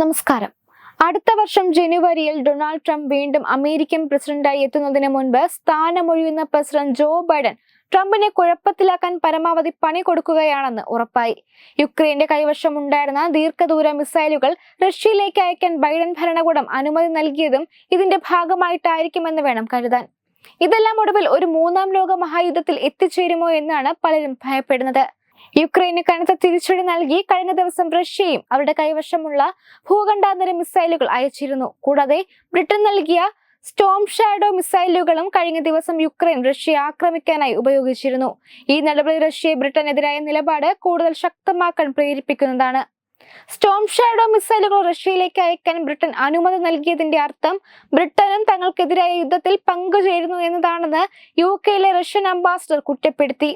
നമസ്കാരം. അടുത്ത വർഷം ജനുവരിയിൽ ഡൊണാൾഡ് ട്രംപ് വീണ്ടും അമേരിക്കൻ പ്രസിഡന്റായി എത്തുന്നതിന് മുൻപ് സ്ഥാനമൊഴിയുന്ന പ്രസിഡന്റ് ജോ ബൈഡൻ ട്രംപിനെ കുഴപ്പത്തിലാക്കാൻ പരമാവധി പണി കൊടുക്കുകയാണെന്ന് ഉറപ്പായി. യുക്രൈന്റെ കൈവശമുണ്ടായിരുന്ന ദീർഘദൂര മിസൈലുകൾ റഷ്യയിലേക്ക് അയക്കാൻ ബൈഡൻ ഭരണകൂടം അനുമതി നൽകിയതും ഇതിന്റെ ഭാഗമായിട്ടായിരിക്കുമെന്ന് വേണം കരുതാൻ. ഇതെല്ലാം ഒടുവിൽ ഒരു മൂന്നാം ലോക മഹായുദ്ധത്തിൽ എത്തിച്ചേരുമോ എന്നാണ് പലരും ഭയപ്പെടുന്നത്. യുക്രൈന് കനത്ത തിരിച്ചടി നൽകി കഴിഞ്ഞ ദിവസം റഷ്യയും അവരുടെ കൈവശമുള്ള ഭൂഖണ്ഡാന്തര മിസൈലുകൾ അയച്ചിരുന്നു. കൂടാതെ ബ്രിട്ടൻ നൽകിയ സ്റ്റോം ഷാഡോ മിസൈലുകളും കഴിഞ്ഞ ദിവസം യുക്രൈൻ റഷ്യയെ ആക്രമിക്കാനായി ഉപയോഗിച്ചിരുന്നു. ഈ നടപടി റഷ്യയെ ബ്രിട്ടനെതിരായ നിലപാട് കൂടുതൽ ശക്തമാക്കാൻ പ്രേരിപ്പിക്കുന്നതാണ്. സ്റ്റോം ഷാഡോ മിസൈലുകൾ റഷ്യയിലേക്ക് അയക്കാൻ ബ്രിട്ടൻ അനുമതി നൽകിയതിന്റെ അർത്ഥം ബ്രിട്ടനും തങ്ങൾക്കെതിരായ യുദ്ധത്തിൽ പങ്കുചേരുന്നു എന്നതാണെന്ന് യു കെയിലെ റഷ്യൻ അംബാസിഡർ കുറ്റപ്പെടുത്തി.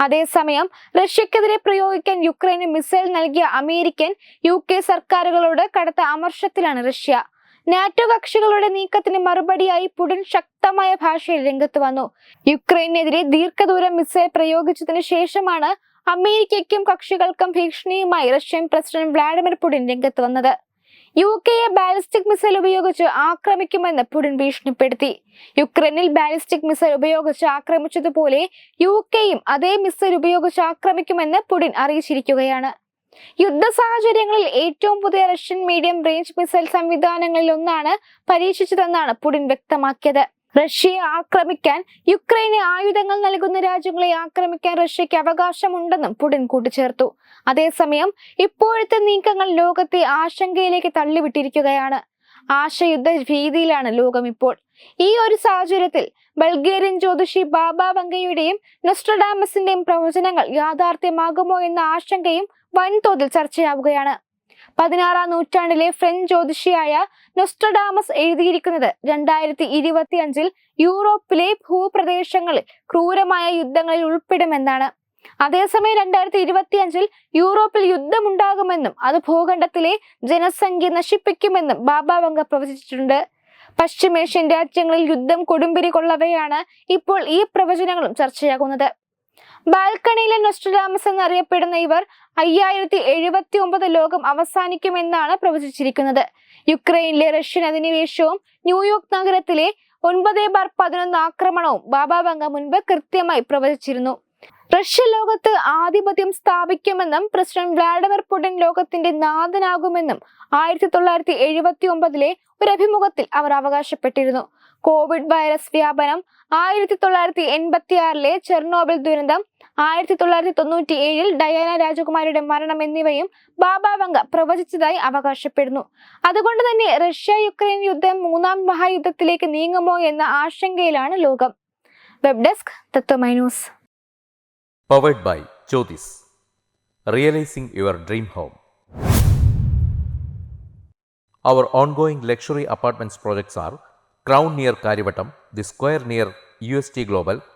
അതേസമയം റഷ്യക്കെതിരെ പ്രയോഗിക്കാൻ യുക്രൈന് മിസൈൽ നൽകിയ അമേരിക്കൻ യു കെ സർക്കാരുകളോട് കടുത്ത അമർഷത്തിലാണ് റഷ്യ. നാറ്റോ കക്ഷികളുടെ നീക്കത്തിന് മറുപടിയായി പുടിൻ ശക്തമായ ഭാഷയിൽ രംഗത്ത് വന്നു. യുക്രൈനെതിരെ ദീർഘദൂര മിസൈൽ പ്രയോഗിച്ചതിന് ശേഷമാണ് അമേരിക്കയ്ക്കും കക്ഷികൾക്കും ഭീഷണിയുമായി റഷ്യൻ പ്രസിഡന്റ് വ്ളാഡിമിർ പുടിൻ രംഗത്ത് വന്നത്. യു കെയെ ബാലിസ്റ്റിക് മിസൈൽ ഉപയോഗിച്ച് ആക്രമിക്കുമെന്ന് പുടിൻ ഭീഷണിപ്പെടുത്തി. യുക്രൈനിൽ ബാലിസ്റ്റിക് മിസൈൽ ഉപയോഗിച്ച് ആക്രമിച്ചതുപോലെ യു കെയും അതേ മിസൈൽ ഉപയോഗിച്ച് ആക്രമിക്കുമെന്ന് പുടിൻ അറിയിച്ചിരിക്കുകയാണ്. യുദ്ധ സാഹചര്യങ്ങളിൽ ഏറ്റവും പുതിയ റഷ്യൻ മീഡിയം റേഞ്ച് മിസൈൽ സംവിധാനങ്ങളിൽ ഒന്നാണ് പരീക്ഷിച്ചതെന്നാണ് പുടിൻ വ്യക്തമാക്കിയത്. റഷ്യയെ ആക്രമിക്കാൻ യുക്രൈന് ആയുധങ്ങൾ നൽകുന്ന രാജ്യങ്ങളെ ആക്രമിക്കാൻ റഷ്യയ്ക്ക് അവകാശമുണ്ടെന്നും പുടിൻ കൂട്ടിച്ചേർത്തു. അതേസമയം ഇപ്പോഴത്തെ നീക്കങ്ങൾ ലോകത്തെ ആശങ്കയിലേക്ക് തള്ളിവിട്ടിരിക്കുകയാണ്. ആശയുദ്ധ ഭീതിയിലാണ് ലോകം ഇപ്പോൾ. ഈ ഒരു സാഹചര്യത്തിൽ ബൾഗേറിയൻ ജ്യോതിഷി ബാബ വങ്കയുടെയും നൊസ്ട്രഡാമസിന്റെയും പ്രവചനങ്ങൾ യാഥാർത്ഥ്യമാകുമോ എന്ന ആശങ്കയും വൻതോതിൽ ചർച്ചയാവുകയാണ്. പതിനാറാം നൂറ്റാണ്ടിലെ ഫ്രഞ്ച് ജ്യോതിഷിയായ നൊസ്ട്രഡാമസ് എഴുതിയിരിക്കുന്നത്. രണ്ടായിരത്തി ഇരുപത്തി അഞ്ചിൽ യൂറോപ്പിലെ ഭൂപ്രദേശങ്ങളിൽ ക്രൂരമായ യുദ്ധങ്ങളിൽ ഉൾപ്പെടുമെന്നാണ്. അതേസമയം രണ്ടായിരത്തി ഇരുപത്തി അഞ്ചിൽ യൂറോപ്പിൽ യുദ്ധമുണ്ടാകുമെന്നും അത് ഭൂഖണ്ഡത്തിലെ ജനസംഖ്യ നശിപ്പിക്കുമെന്നും ബാബ വങ്ക പ്രവചിച്ചിട്ടുണ്ട്. പശ്ചിമേഷ്യൻ രാജ്യങ്ങളിൽ യുദ്ധം കൊടുമ്പിരി കൊള്ളവെയാണ് ഇപ്പോൾ ഈ പ്രവചനങ്ങളും ചർച്ചയാകുന്നത്. ബാൽക്കണിയിലെ നൊസ്ട്രഡാമസ് എന്നറിയപ്പെടുന്ന ഇവർ അയ്യായിരത്തി എഴുപത്തി ഒമ്പത് ലോകം അവസാനിക്കുമെന്നാണ് പ്രവചിച്ചിരിക്കുന്നത്. യുക്രൈനിലെ റഷ്യൻ അധിനിവേശവും ന്യൂയോർക്ക് നഗരത്തിലെ ഒൻപത് ബാർ പതിനൊന്ന് ആക്രമണവും ബാബ ബംഗ മുൻപ് കൃത്യമായി പ്രവചിച്ചിരുന്നു. റഷ്യ ലോകത്ത് ആധിപത്യം സ്ഥാപിക്കുമെന്നും പ്രസിഡന്റ് വ്ളാഡിമിർ പുടിൻ ലോകത്തിന്റെ നാഥനാകുമെന്നും ആയിരത്തി തൊള്ളായിരത്തി എഴുപത്തി ഒമ്പതിലെ ഒരു അഭിമുഖത്തിൽ അവർ അവകാശപ്പെട്ടിരുന്നു. കോവിഡ് വൈറസ് വ്യാപനം ആയിരത്തി തൊള്ളായിരത്തി എൺപത്തി ചെർണോബിൽ ദുരന്തം ആയിരത്തി തൊള്ളായിരത്തി തൊണ്ണൂറ്റി ഏഴിൽ ഡയാന രാജകുമാരിയുടെ മരണം എന്നിവയും ബാബ വങ്ക പ്രവചിച്ചതായി അവകാശപ്പെടുന്നു. അതുകൊണ്ട് തന്നെ റഷ്യ യുക്രൈൻ യുദ്ധം മൂന്നാം മഹായുദ്ധത്തിലേക്ക് നീങ്ങുമോ എന്ന ആശങ്കയിലാണ് ലോകം. Web desk Tathwamayi news. Powered by Jyothis realising your dream home our ongoing luxury apartments projects are Crown near Karyavattom the square near U S T Crown